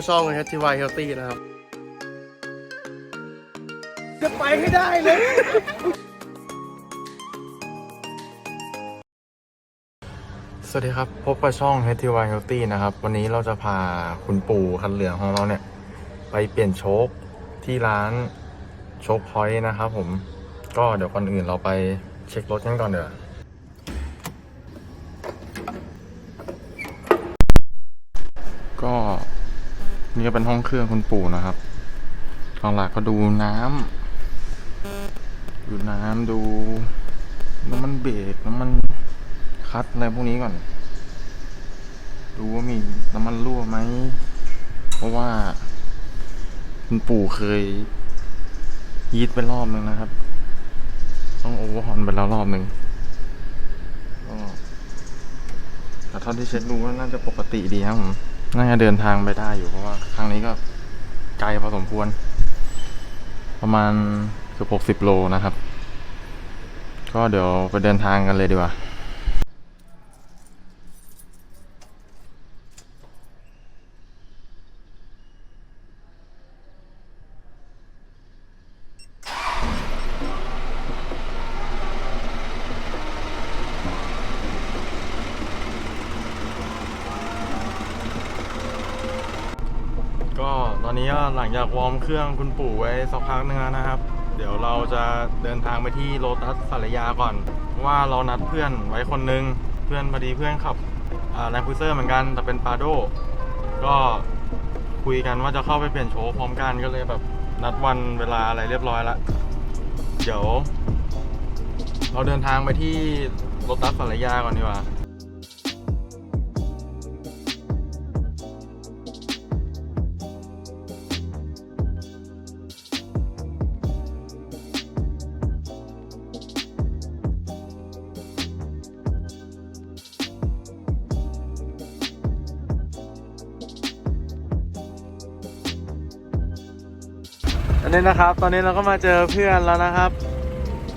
กับช่อง HTY Healthy นะครับ จะไปให้ได้เลย สวัสดีครับ พบกับช่อง HTY Healthy นะครับ วันนี้เราจะพาคุณปู่คันเหลืองของเราเนี่ย ไปเปลี่ยนโชคที่ร้านโชคพอยต์นะครับผม ก็เดี๋ยวก่อนอื่นเราไปเช็ครถกันก่อนเดี๋ยวาก็ นี่ก็เป็นห้องเครื่องคุณปู่นะครับหลักก็ดูน้ำดูน้ำดูน้ำมันเบรกน้ำมันคัดอะไรพวกนี้ก่อน ดูว่ามีน้ำมันรั่วไหม เพราะว่า คุณปู่เคยยีดไปรอบนึงนะครับ ต้องโอเวอร์ฮอนไปแล้วรอบหนึ่งก็แต่เท่าที่เช็คดูว่าน่าจะปกติดีครับผม น่าจะเดินทางไปได้อยู่เพราะว่าครั้งนี้ก็ไกลพอสมควร ประมาณเกือบหกสิบโลนะครับ ก็เดี๋ยวไปเดินทางกันเลยดีกว่า อนนี้ก็หลังจากวอร์มเครื่องคุณปู่ไว้สักพักนึงแล้วนะครับ เดี๋ยวเราจะเดินทางไปที่โลตัสสารยาก่อนเพรว่าเรานัดเพื่อนไว้คนนึง เพื่อนพอดีเพื่อนขับแลนด์คูเซอร์เหมือนกันแต่เป็นปาโดก็คุยกันว่าจะเข้าไปเปลี่ยนโชว์พร้อมกันก็เลยแบบนัดวันเวลาอะไรเรียบร้อยล้วเดี๋ยว เราเดินทางไปที่โลตัสสารยาก่อนดีกว่า อันนี้นะครับ ตอนนี้เราก็มาเจอเพื่อนแล้วนะครับ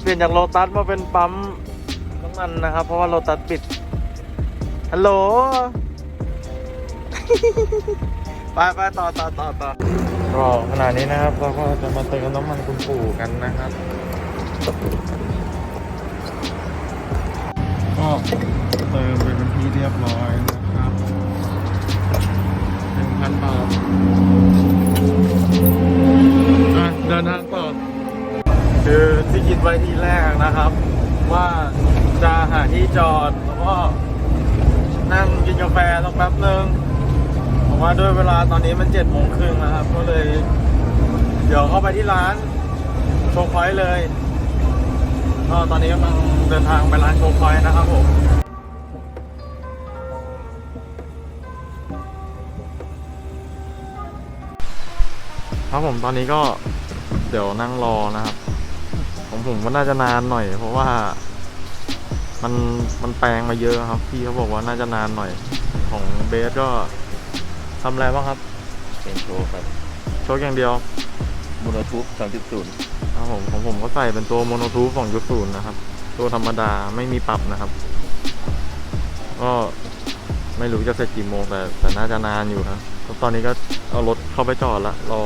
เปลี่ยนจากโลตัสมาเป็นปั๊มน้ำมันนะครับ เพราะว่าโลตัสปิด ฮัลโหล ไปไปต่อต่อต่อต่อก็ขณะนี้นะครับ เราก็จะมาเติมน้ำมันคุณปู่กันนะครับ ก็เติมไปเป็นที่เรียบร้อย นะครับ ว่าจะหาที่จอดแล้วก็นั่งกินกาแฟสักแป๊บนึงผมว่าด้วยเวลาตอนนี้มันเจ็ดโมงครึ่งนะครับ ก็เลย เดี๋ยวเข้าไปที่ร้านโชว์พอยเลยก็ตอนนี้กำลังเดินทางไปร้านโชว์พอยนะครับผมครับผมตอนนี้ก็เดี๋ยวนั่งรอนะครับ ผมก็น่าจะนานหน่อย เพราะว่ามันมันแปลงมาเยอะครับ พี่เขาบอกว่าน่าจะนานหน่อย ของเบสก็ทำอะไรบ้างครับเป็นโชว์ครับโชคอย่างเดียวมูโนทูบสามสิบศูนย์ครับผมของผมก็ใส่เป็นตัวโมโนทู2 0นะครับ ตัวธรรมดาไม่มีปรับนะครับ ก็ไม่รู้จะเสร็จกี่โมงแต่แต่น่าจะนานอยู่นะก็ตอนนี้ก็เอารถเข้าไปจอดละรอ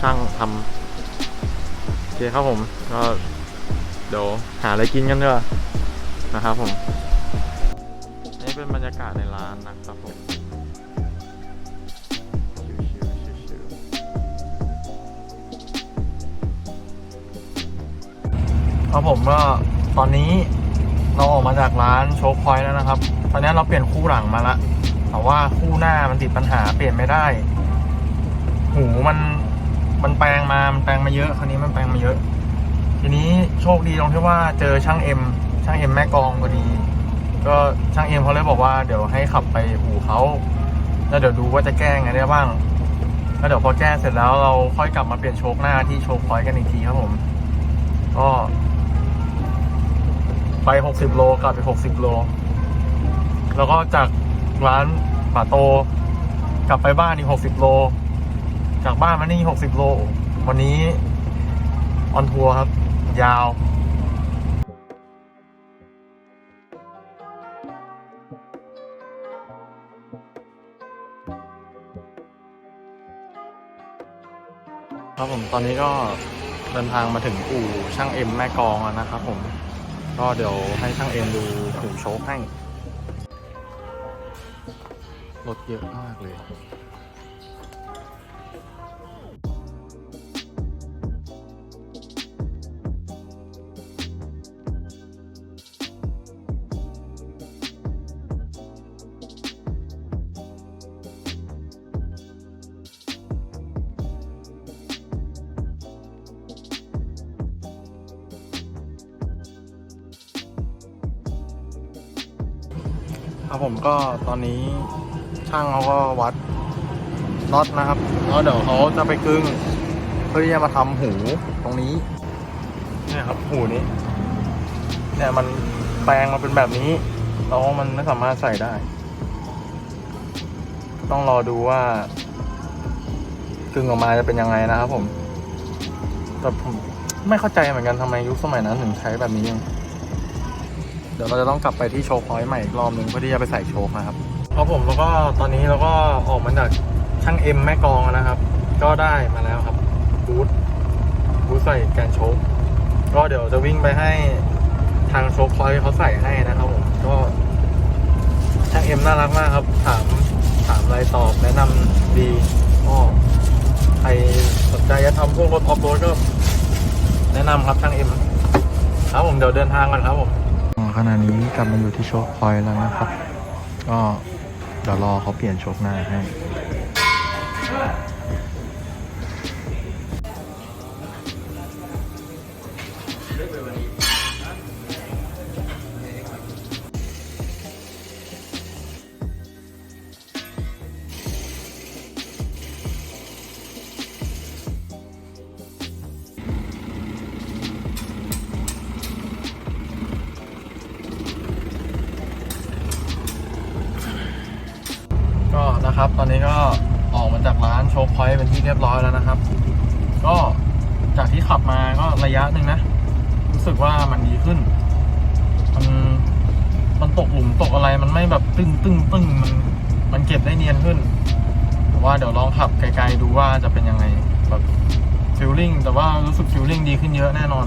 ช่างทำโอเคครับผมก็เดี๋ยวหาอะไรกินกันดีกว่านะครับผม นี่เป็นบรรยากาศในร้านนะครับผมครับผมก็ตอนนี้เราออกมาจากร้านโชว์พอยต์แล้วนะครับ ตอนนี้เราเปลี่ยนคู่หลังมาละแต่ว่าคู่หน้ามันติดปัญหาเปลี่ยนไม่ได้ หูมัน มันแปลงมา มันแปลงมาเยอะคราวนี้มันแปลงมาเยอะ ทีนี้โชคดีตรงที่ว่าเจอช่างเอ็มช่างเอ็มแม่กองพอดี ก็ช่างเอ็มเขาเลยบอกว่าเดี๋ยวให้ขับไปอู่เขาแล้วเดี๋ยวดูว่าจะแก้ไงได้บ้างแล้วเดี๋ยวพอแก้เสร็จแล้วเราค่อยกลับมาเปลี่ยนโชคหน้าที่โชคพอยกันอีกทีครับผม ก็ ไป60โลกลับไป60โล แล้วก็จากร้านป่าโต กลับไปบ้านอีก60โล จากบ้านมานี่60โล วันนี้ออนทัวร์ครับ ยาวครับผมตอนนี้ก็เดินทางมาถึงอู่ช่างเอ็มแม่กองแล้วนะครับผมก็เดี๋ยวให้ช่างเอ็มดูหูโชคให้รถเยอะมากเลย ครับผมก็ตอนนี้ช่างเขาก็วัดน็อตนะครับแล้วเดี๋ยวเขาจะไปกึ้งเพื่อที่จะมาทำหูตรงนี้เนี่ยครับหูนี้เนี่ยมันแปลงมาเป็นแบบนี้แล้วมันไม่สามารถใส่ได้ ต้องรอดูว่ากึ่งออกมาจะเป็นยังไงนะครับผมแต่ผมไม่เข้าใจเหมือนกันทำไมยุคสมัยนั้นถึงใช้แบบนี้ ดี๋ยวเราจะต้องกลับไปที่โชว์พอยต์ใหม่อีกรอบหนึ่งเพื่อที่จะไปใส่โชว์นะครับครับผมแล้วก็ตอนนี้เราก็ออกมาจากช่างเอ็มแม่กองนะครับ ก็ได้มาแล้วครับบูทบูทใส่แกนโชคก็เดี๋ยวจะวิ่งไปให้ทางโชว์พอยต์เขาใส่ให้นะครับผมก็ช่างเอ็มน่ารักมากครับ ถามถามอะไรตอบแนะนำดีก็ใครสนใจจะทำพวกรถออฟโรดก็แนะนำครับช่างเอ็มครับผมเดี๋ยวเดินทางกันครับผม ขณะนี้กลับมาอยู่ที่โชคพอยแล้วนะครับ ก็เดี๋ยวรอเขาเปลี่ยนโชคหน้าให้ นี้ก็ออกมาจากร้านโชว์พอยต์เป็นที่เรียบร้อยแล้วนะครับ ก็จากที่ขับมาก็ระยะหนึ่งนะ รู้สึกว่ามันดีขึ้น มันมันตกหลุมตกอะไรมันไม่แบบตึ้งตึ้งตึ้งมันมันเก็บได้เนียนขึ้นแต่ว่าเดี๋ยวลองขับไกลๆดูว่าจะเป็นยังไงแบบฟิลลิ่งแต่ว่ารู้สึกฟิลลิ่งดีขึ้นเยอะแน่นอน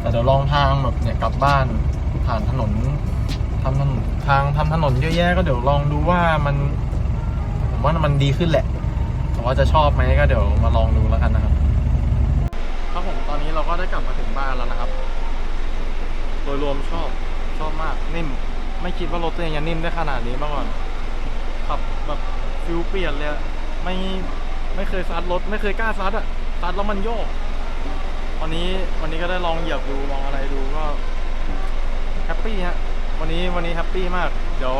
แต่เดี๋ยวลองทางแบบเนี่ยกลับบ้านผ่านถนนทำถนนทางทำถนนเยอะแยะก็เดี๋ยวลองดูว่ามัน ว่ามันดีขึ้นแหละ แต่ว่าจะชอบไหมก็เดี๋ยวมาลองดูแล้วกันนะครับครับผมตอนนี้เราก็ได้กลับมาถึงบ้านแล้วนะครับ โดยรวมชอบชอบมากนิ่ม ไม่คิดว่ารถตัวเองจะนิ่มได้ขนาดนี้มาก่อนขับแบบฟิลเปลี่ยนเลยไม่ไม่เคยซัดรถ ไม่เคยกล้าซัดอะซัดแล้วมันโยกวันนี้วันนี้ก็ได้ลองเหยียบดูลองอะไรดูก็แฮปปี้ฮะวันนี้วันนี้แฮปปี้มาก เดี๋ยว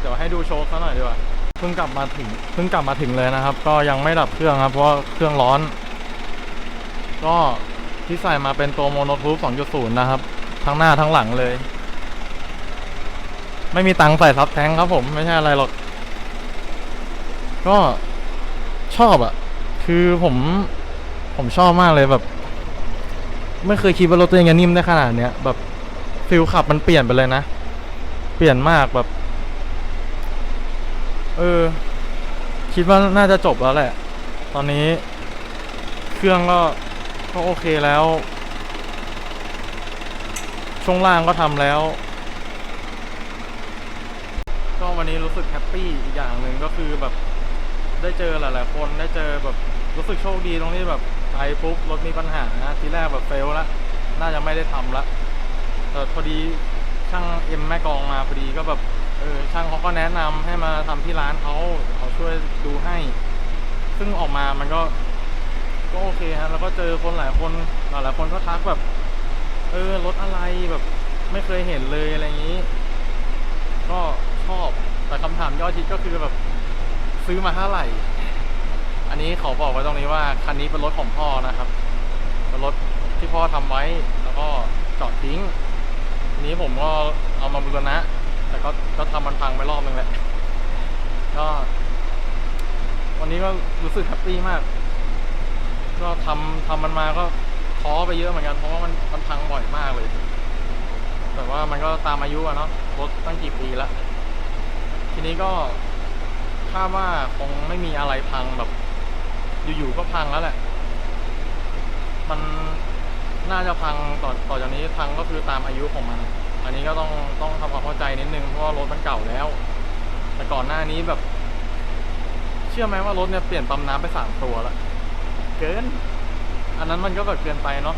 เดี๋ยวให้ดูโชว์ซะหน่อยดีกว่า พิ่งกลับมาถึงเพิ่งกลับมาถึงเลยนะครับ ก็ยังไม่ดับเครื่องครับ เพราะเครื่องร้อน ก็ที่ใส่มาเป็นตัวโมโนทูป2.0 นะครับ ทั้งหน้าทั้งหลังเลย ไม่มีตังค์ใส่ซับแท้งครับผมไม่ใช่อะไรหรอก ก็ชอบอะคือผมผมชอบมากเลยแบบ ไม่เคยคิดว่ารถตัวเองจะนิ่มได้ขนาดเนี้ยแบบฟิลขับมันเปลี่ยนไปเลยนะ เปลี่ยนมากแบบ ออ คิดว่าน่าจะจบแล้วแหละ ตอนนี้ เครื่องก็ก็โอเคแล้ว ช่วงล่างก็ทำแล้ว ก็วันนี้รู้สึกแฮปปี้อีกอย่างหนึ่งก็คือแบบ ได้เจอหลาย ๆ คนได้เจอแบบรู้สึกโชคดีตรงที่แบบไปปุ๊บรถมีปัญหานะทีแรกแบบเฟลล้วน่าจะไม่ได้ทำละแต่พอดีช่างเอ็มแม่กองมาพอดีก็แบบ เออช่างเขาก็แนะนำให้มาทำที่ร้านเขาเขาช่วยดูให้ ซึ่งออกมามันก็ ก็โอเคฮะ แล้วก็เจอคนหลายคนหลายหลายคนก็ทักแบบ เออรถอะไรแบบ ไม่เคยเห็นเลยอะไรอย่างนี้ ก็ชอบแต่คำถามยอดฮิตก็คือแบบซื้อมาเท่าไหร่ อันนี้ขอบอกไว้ตรงนี้ว่าคันนี้เป็นรถของพ่อนะครับเป็นรถที่พ่อทำไว้แล้วก็จอดทิ้งนี้ผมก็เอามาบูรณะ แต่ก็ก็ทำมันพังไปรอบนึงแหละ ก็ วันนี้ก็รู้สึกแฮปปี้มาก ก็ทำทำมันมาก็ท้อไปเยอะเหมือนกัน เพราะว่ามันมันพังบ่อยมากเลย แต่ว่ามันก็ตามอายุอะเนาะรถตั้งกี่ปีแล้วทีนี้ก็คาดว่าคงไม่มีอะไรพังแบบ อยู่ๆก็พังแล้วแหละ มันน่าจะพังต่อต่อจากนี้พังก็คือตามอายุของมัน อันนี้ก็ต้องต้องทำ วามเข้าใจนิดนึงเพราะว่ารถมันเก่าแล้ว แต่ก่อนหน้านี้แบบ เชื่อไหมว่ารถเนี่ยเปลี่ยนปั๊มน้ำไปสามตัวแล้วเกิน อันนั้นมันก็แบบเกินไปเนาะ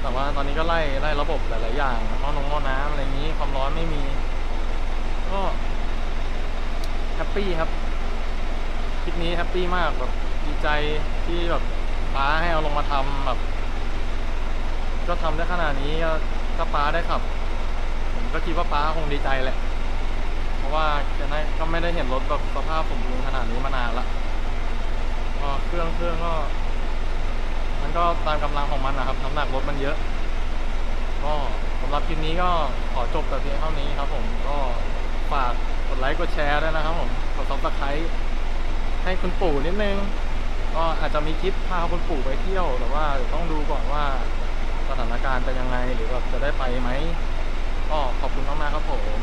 แต่ว่าตอนนี้ก็ไล่ไล่ระบบหลายๆอย่างหม้อนงหม้อน้ำอะไรอย่างนี้ความร้อนไม่มี ก็แฮปปี้ครับคลิปนี้แฮปปี้มากแบบดีใจที่แบบป้าให้เอาลงมาทำแบบ ก็ทำได้ขนาดนี้ก็ถ้าป้าได้ขับ ผมก็คิดว่าป้าคงดีใจแหละเพ ราะว่าแกน่าก็ไม่ได้เห็นรถแบบสภาพสมบูรณ์ขนาดนี้มานานละก็เครื่องเครื่องก็ มันก็ตามกำลังของมันนะครับน้ำหนักรถมันเยอะ ก็สำหรับคลิปนี้ก็ขอจบแต่เพียงเท่านี้ครับ ผมก็ฝากกดไลค์กดแชร์ด้วยนะครับ ผมกดซับสไครต์ให้คุณปู่นิดนึงก็อาจจะมีคลิปพาคุณปู่ไปเที่ยวแต่ว่าต้องดูก่อนว่าสถานการณ์เป็นยังไงหรือแบบจะได้ไปไหมก็ขอบคุณมากๆครับผม